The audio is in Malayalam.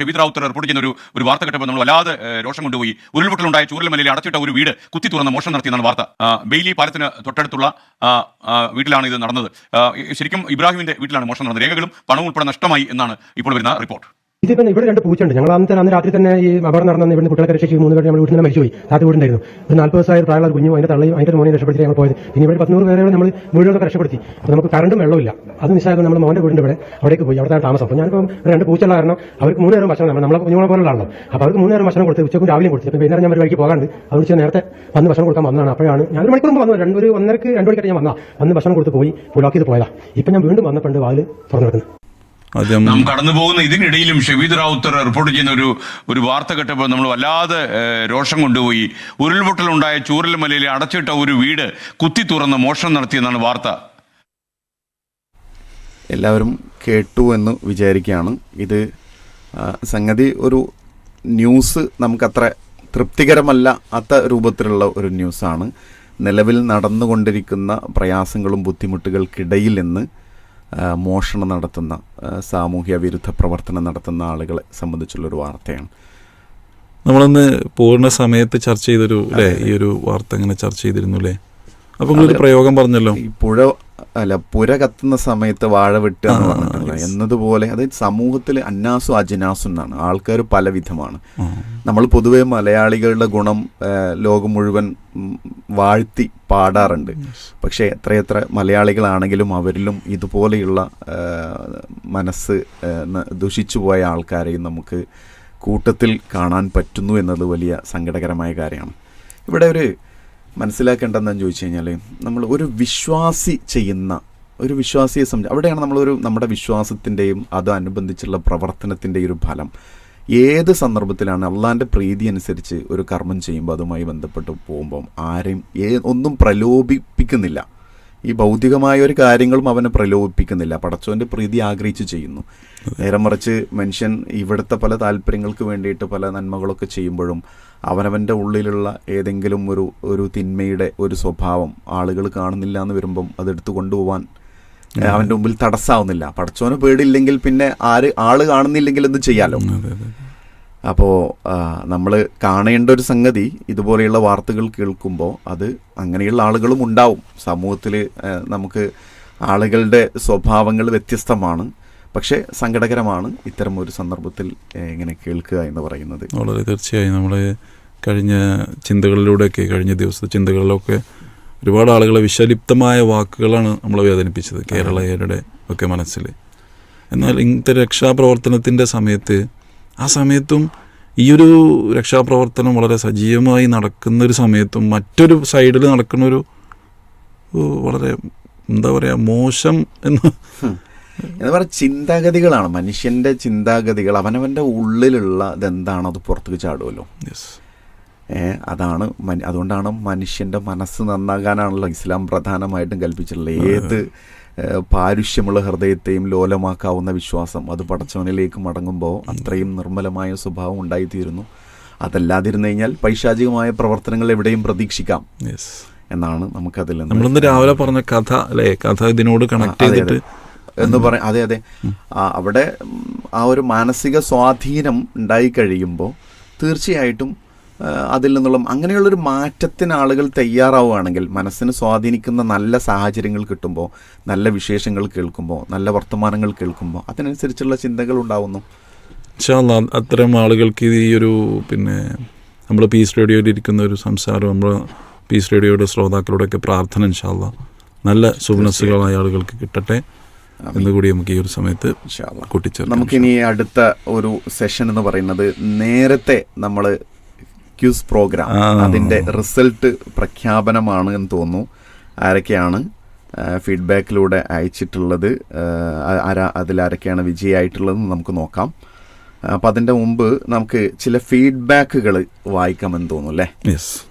ഷെബീദ് റാവുത്തർ റിപ്പോർട്ട് ചെയ്യുന്ന ഒരു ഒരു വാർത്ത കേട്ടപ്പോൾ നമ്മൾ വല്ലാതെ രോഷം കൊണ്ടുപോയി. ഉരുൾപൊട്ടലുണ്ടായ ചൂരൽമലയിൽ അടച്ചിട്ട ഒരു വീട് കുത്തി തുറന്ന് മോഷണം നടത്തിയെന്നാണ് വാർത്ത. ബെയിലി പാലത്തിന് തൊട്ടടുത്തുള്ള വീട്ടിലാണ് ഇത് നടന്നത്. ശരിക്കും ഇബ്രാഹിമിന്റെ വീട്ടിലാണ് മോഷണം നടന്നത്. രേഖകളും പണവും ഉൾപ്പെടെ നഷ്ടമായി എന്നാണ് ഇപ്പോൾ വരുന്ന റിപ്പോർട്ട്. ഇതിപ്പോ ഇവിടെ രണ്ട് പൂച്ചയുണ്ട്. ഞങ്ങൾ അന്നത്തെ അന്ന് രാത്രി തന്നെ ഈ അപകടം നടന്ന ഇവിടുന്ന് കുട്ടികളെ രക്ഷിച്ച് മൂന്ന് പേര് നമ്മൾ വീട്ടിൽ നിന്ന് മരിച്ചുപോയി. താത്ത വീടുണ്ടായിരുന്നു. ഒരു നാൽപ്പത് ദിവസമായ പ്രായമുള്ള കുഞ്ഞു അതിന്റെ തള്ളയും അതിന്റെ മോനെ രക്ഷപ്പെടുത്തി ഞങ്ങൾ പോയത്. പിന്നെ ഇവിടെ പത്തുനൂറ് പേരെ നമ്മൾ വീടുകളൊക്കെ രക്ഷപ്പെടുത്തി അപ്പൊ നമുക്ക് കറണ്ടും വെള്ളമില്ല അത് നിസ്സായം നമ്മൾ മോന്റെ വീടിന്റെ ഇവിടെ അവിടേക്ക് പോയി അവിടെ താമസം. അപ്പോൾ ഞാനിപ്പോൾ രണ്ട് പൂച്ചയുള്ള കാരണം അവർക്ക് മൂന്ന് നേരം ഭക്ഷണം നമ്മൾ കുഞ്ഞുങ്ങളെ പോലുള്ള ആണല്ലോ അപ്പോൾ അവർക്ക് മൂന്ന് നേരം ഭക്ഷണം കൊടുത്ത് ഉച്ചക്കും രാവിലെ കൊടുത്തു. അപ്പോൾ വൈകുന്നേരം ഞാൻ ഒരു വഴിക്ക് പോകാണ്ട് അവർ ഉച്ച നേരത്തെ വന്ന് ഭക്ഷണം കൊടുക്കാൻ വന്നതാണ്. അപ്പോഴാണ് ഞാൻ ഒരു മണിക്കൂർ വന്നു രണ്ട് ഒരു ഒന്നരക്ക് രണ്ട് മണിക്കായിട്ട് ഞാൻ വന്നാ വന്ന് ഭക്ഷണം കൊടുത്ത് പോയി പുലാക്കിയത് പോയതാ. ഇപ്പം ഞാൻ വീണ്ടും വന്നപ്പോൾ വാൽ തുറന്നു കിടക്കുന്നത്. നാം കടന്നു പോകുന്ന ഇതിനിടയിലും ഷെബീദ് റാവുത്തർ റിപ്പോർട്ട് ചെയ്യുന്ന ഒരു ഒരു വാർത്ത കേട്ടപ്പോൾ നമ്മൾ വല്ലാതെ രോഷം കൊണ്ടുപോയി. ഉരുൾപൊട്ടലുണ്ടായ ചൂരൽമലയിലെ അടച്ചിട്ട ഒരു വീട് കുത്തി തുറന്ന് മോഷണം നടത്തിയെന്നാണ് വാർത്ത. എല്ലാവരും കേട്ടു എന്ന് വിചാരിക്കുകയാണ്. ഇത് സംഗതി ഒരു ന്യൂസ് നമുക്കത്ര തൃപ്തികരമല്ല അത്ത രൂപത്തിലുള്ള ഒരു ന്യൂസാണ്. നിലവിൽ നടന്നുകൊണ്ടിരിക്കുന്ന പ്രയാസങ്ങളും ബുദ്ധിമുട്ടുകൾക്കിടയിൽ നിന്ന് മോഷണം നടത്തുന്ന സാമൂഹ്യ വിരുദ്ധ പ്രവർത്തനം നടത്തുന്ന ആളുകളെ സംബന്ധിച്ചുള്ളൊരു വാർത്തയാണ്. നമ്മളന്ന് പൂർണ സമയത്ത് ചർച്ച ചെയ്തൊരു അല്ലേ ഈ ഒരു വാർത്ത ഇങ്ങനെ ചർച്ച ചെയ്തിരുന്നു അല്ലേ അപ്പൊ നിങ്ങളൊരു പ്രയോഗം പറഞ്ഞല്ലോ. പുഴ അല്ല പുര കത്തുന്ന സമയത്ത് വാഴ വെട്ടുക എന്ന് എന്നതുപോലെ അതായത് സമൂഹത്തിൽ അന്നാസും അജിനാസും എന്നാണ്. ആൾക്കാർ പല വിധമാണ് നമ്മൾ പൊതുവെ മലയാളികളുടെ ഗുണം ലോകം മുഴുവൻ വാഴ്ത്തി പാടാറുണ്ട്. പക്ഷേ എത്രയെത്ര മലയാളികളാണെങ്കിലും അവരിലും ഇതുപോലെയുള്ള മനസ്സ് ദുഷിച്ചു പോയ ആൾക്കാരെയും നമുക്ക് കൂട്ടത്തിൽ കാണാൻ പറ്റുന്നു എന്നത് വലിയ സങ്കടകരമായ കാര്യമാണ്. ഇവിടെ ഒരു മനസ്സിലാക്കേണ്ടതെന്ന് ചോദിച്ചു കഴിഞ്ഞാൽ നമ്മൾ ഒരു വിശ്വാസി ചെയ്യുന്ന ഒരു വിശ്വാസിയെ സംബന്ധിച്ച് അവിടെയാണ് നമ്മളൊരു നമ്മുടെ വിശ്വാസത്തിന്റെയും അത് അനുബന്ധിച്ചുള്ള പ്രവർത്തനത്തിന്റെയും ഒരു ഫലം. ഏത് സന്ദർഭത്തിലാണ് അള്ളാന്റെ പ്രീതി അനുസരിച്ച് ഒരു കർമ്മം ചെയ്യുമ്പോൾ അതുമായി ബന്ധപ്പെട്ട് പോകുമ്പം ആരെയും ഏ ഒന്നും പ്രലോഭിപ്പിക്കുന്നില്ല. ഈ ഭൗതികമായ ഒരു കാര്യങ്ങളും അവനെ പ്രലോഭിപ്പിക്കുന്നില്ല. പടച്ചോന്റെ പ്രീതി ആഗ്രഹിച്ച് ചെയ്യുന്നു. നേരെ മറിച്ച് മനുഷ്യൻ ഇവിടുത്തെ പല താല്പര്യങ്ങൾക്ക് വേണ്ടിയിട്ട് പല നന്മകളൊക്കെ ചെയ്യുമ്പോഴും അവനവന്റെ ഉള്ളിലുള്ള ഏതെങ്കിലും ഒരു ഒരു തിന്മയുടെ ഒരു സ്വഭാവം ആളുകൾ കാണുന്നില്ല എന്ന് വരുമ്പം അതെടുത്തു കൊണ്ടുപോകാൻ അവന്റെ മുമ്പിൽ തടസ്സാവുന്നില്ല. പടച്ചോന് പേടിയില്ലെങ്കിൽ പിന്നെ ആര് ആൾ കാണുന്നില്ലെങ്കിൽ എന്ത് ചെയ്യാലോ? അപ്പോൾ നമ്മൾ കാണേണ്ട ഒരു സംഗതി ഇതുപോലെയുള്ള വാർത്തകൾ കേൾക്കുമ്പോൾ അത് അങ്ങനെയുള്ള ആളുകളും ഉണ്ടാവും. സമൂഹത്തിൽ നമുക്ക് ആളുകളുടെ സ്വഭാവങ്ങൾ വ്യത്യസ്തമാണ്. പക്ഷേ സങ്കടകരമാണ് ഇത്തരം ഒരു സന്ദർഭത്തിൽ ഇങ്ങനെ കേൾക്കുക എന്ന് പറയുന്നത്. വളരെ തീർച്ചയായും നമ്മൾ കഴിഞ്ഞ ചിന്തകളിലൂടെയൊക്കെ കഴിഞ്ഞ ദിവസത്തെ ചിന്തകളിലൊക്കെ ഒരുപാട് ആളുകളെ വിഷലിപ്തമായ വാക്കുകളാണ് നമ്മളെ വേദനിപ്പിച്ചത് കേരളീയരുടെ ഒക്കെ മനസ്സിൽ എന്നാൽ ഇങ്ങനത്തെ രക്ഷാപ്രവർത്തനത്തിന്റെ സമയത്ത് ആ സമയത്തും ഈ ഒരു രക്ഷാപ്രവർത്തനം വളരെ സജീവമായി നടക്കുന്ന ഒരു സമയത്തും മറ്റൊരു സൈഡിൽ നടക്കുന്ന ഒരു വളരെ എന്താ പറയുക മോശം എന്ന് എന്ന് പറയുക ചിന്താഗതികളാണ്. മനുഷ്യന്റെ ചിന്താഗതികൾ അവനവന്റെ ഉള്ളിലുള്ള ഇതെന്താണോ അത് പുറത്തേക്ക് ചാടുമല്ലോ അതാണ് അതുകൊണ്ടാണ് മനുഷ്യന്റെ മനസ്സ് നന്നാകാനാണല്ലോ ഇസ്ലാം പ്രധാനമായിട്ടും കൽപ്പിച്ചിട്ടുള്ളത്. ഏത് പാരുഷ്യമുള്ള ഹൃദയത്തെയും ലോലമാക്കാവുന്ന വിശ്വാസം അത് പടച്ചവനിലേക്ക് മടങ്ങുമ്പോൾ അത്രയും നിർമ്മലമായ സ്വഭാവം ഉണ്ടായിത്തീരുന്നു. അതല്ലാതിരുന്നു കഴിഞ്ഞാൽ പൈശാചികമായ പ്രവർത്തനങ്ങൾ എവിടെയും പ്രതീക്ഷിക്കാം എന്നാണ് നമുക്കതിൽ നമ്മളിന്ന് രാവിലെ പറഞ്ഞ കഥ അല്ലേ? കഥ ഇതിനോട് കണക്ട് ചെയ്തിട്ട് എന്ന് പറ അതെ അതെ. അവിടെ ആ ഒരു മാനസിക സ്വാധീനം ഉണ്ടായി കഴിയുമ്പോൾ തീർച്ചയായിട്ടും അതിൽ നിന്നുള്ള അങ്ങനെയുള്ളൊരു മാറ്റത്തിന് ആളുകൾ തയ്യാറാവുകയാണെങ്കിൽ മനസ്സിന് സ്വാധീനിക്കുന്ന നല്ല സാഹചര്യങ്ങൾ കിട്ടുമ്പോൾ നല്ല വിശേഷങ്ങൾ കേൾക്കുമ്പോൾ നല്ല വർത്തമാനങ്ങൾ കേൾക്കുമ്പോൾ അതിനനുസരിച്ചുള്ള ചിന്തകൾ ഉണ്ടാവുന്നു. അത്തരം ആളുകൾക്ക് ഈ ഒരു പിന്നെ നമ്മൾ പീസ് റേഡിയോയിൽ ഇരിക്കുന്ന ഒരു സംസാരം നമ്മൾ പീസ് റേഡിയോയുടെ ശ്രോതാക്കളോടൊക്കെ പ്രാർത്ഥന ഇൻഷാല്ല നല്ല സുഗ്നസ്സുകളായ ആളുകൾക്ക് കിട്ടട്ടെ. എന്നുകൂടി നമുക്ക് ഈ ഒരു സമയത്ത്. കൂട്ടിച്ചേർക്കാം. നമുക്കിനി അടുത്ത ഒരു സെഷൻ എന്ന് പറയുന്നത് നേരത്തെ നമ്മൾ ക്യൂസ് പ്രോഗ്രാം അതിന്റെ അതിന്റെ റിസൾട്ട് പ്രഖ്യാപനമാണ് എന്ന് തോന്നുന്നു. ആരൊക്കെയാണ് ഫീഡ്ബാക്കിലൂടെ അയച്ചിട്ടുള്ളത് ആരാ അതിലാരൊക്കെയാണ് വിജയമായിട്ടുള്ളതെന്ന് നമുക്ക് നോക്കാം. അപ്പം അതിന്റെ മുമ്പ് നമുക്ക് ചില ഫീഡ്ബാക്കുകൾ വായിക്കാമെന്ന് തോന്നുന്നു അല്ലേ? യെസ്